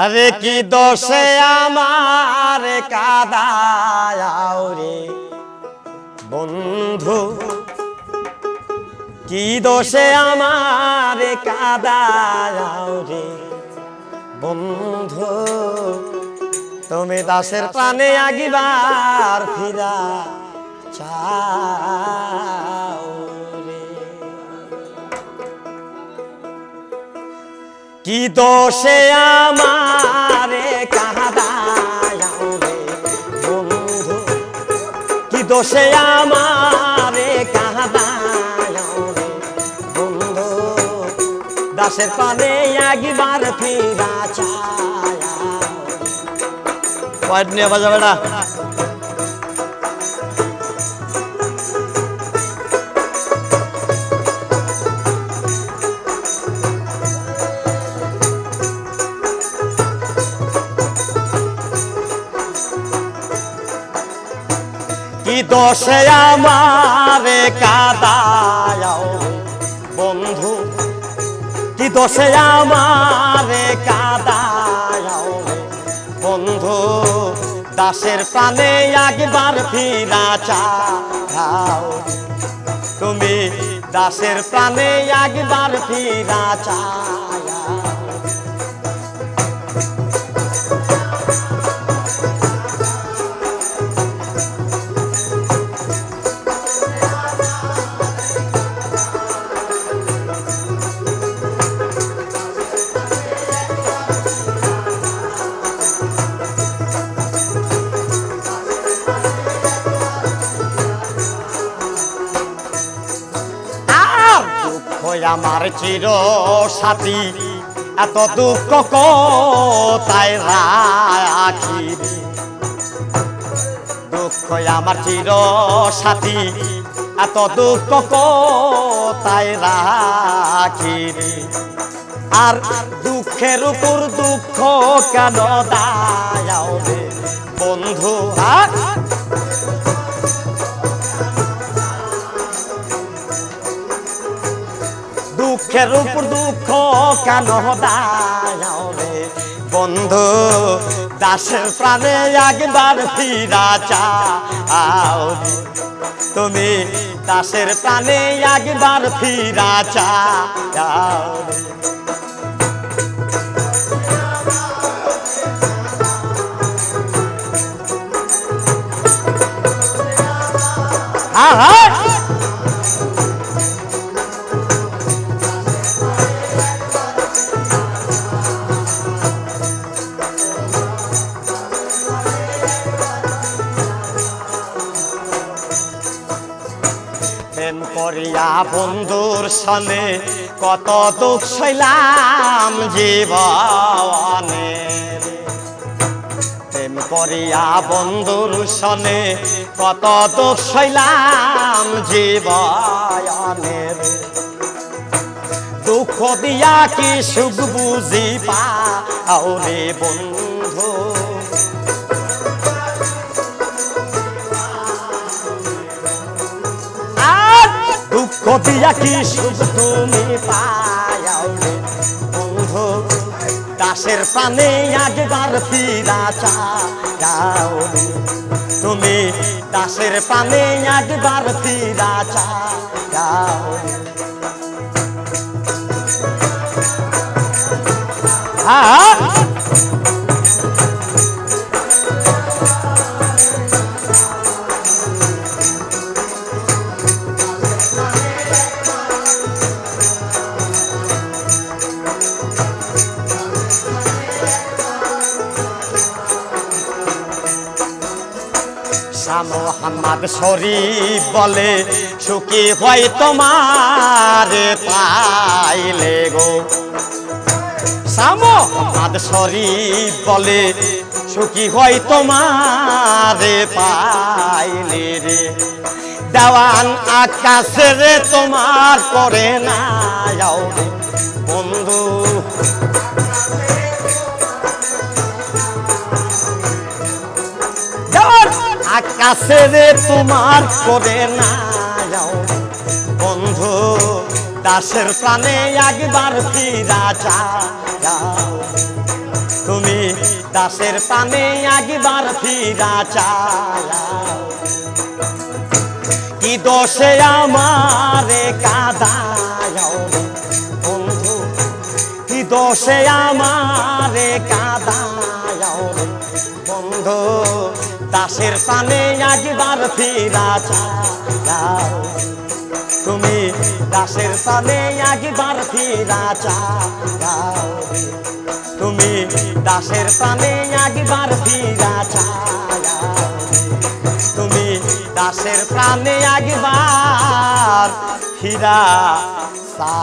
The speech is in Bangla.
আরে কি দোষে আমার কাদায়াও রে বন্ধু কি দোষে আমার কাদায়াও রে বন্ধু তুমি দাসের প্রাণে আগিবার ফিরা চাও কি দোষে আমারে কাহাদায়াও রে বন্ধু? কি দোষে আমারে কাহাদায়াও রে বন্ধু? দাসের পানে একবার ফিরা চায়া পয়েন্ট দোষে আমারে কাদায়াও। বন্ধু, কি দোষে আমারে কাদায়াও বন্ধু, দাসের প্রাণে একবার ফিরা চাও। তুমি দাসের প্রাণে একবার ফিরা চায়া আমার চির সাথী। এত দুঃখ তাই রাখি? দুঃখ আমার চির সাথী। এত দুঃখ তাই রাখি? আর দুঃখের উপর দুঃখ কেন দায়াও রে? বন্ধু আর দুঃখের দুঃখ কেন রে বন্ধু, দাসের প্রাণে একবার ফিরা চাও। তুমি দাসের প্রাণে একবার ফিরা চাও রে। প্রেম করিয়া বন্ধুর সনে কত দুঃখ সইলাম জীবনে। প্রেম করিয়া বন্ধুর সনে কত দুঃখ সইলাম জীবনে। দুঃখ দিয়া কি সুখ বুঝি রে বন্ধু? দিয়া কি তুমি পায়াও রে বন্ধু। দাসের প্রাণে একবার ফিরা চাও রে। তুমি দাসের প্রাণে একবার ফিরা চাও রে। হ্যাঁ। শাহ মোহাম্মদ শরীফ বলে, সুখী হয় তোমার পাইলে গো। শাহ মোহাম্মদ শরীফ বলে, সুখী হয় তোমার পাইলে রে। দেওয়ান আকাশে রে তোমার করে না বন্ধু আকাশে রে তোমার করে না যাও। বন্ধু, দাসের প্রাণে একবার ফিরা যাও। তুমি দাসের পানে একবার ফিরা চাও কি দোষে আমারে কাদাও বন্ধু, কি দোষে আমারে কাদাও বন্ধু দাসের পানে একবার ফিরা চাও তুমি দাসের পানে একবার ফিরা চাও তুমি দাসের পানে একবার ফিরা চাও তুমি দাসের প্রাণে একবার ফিরা চা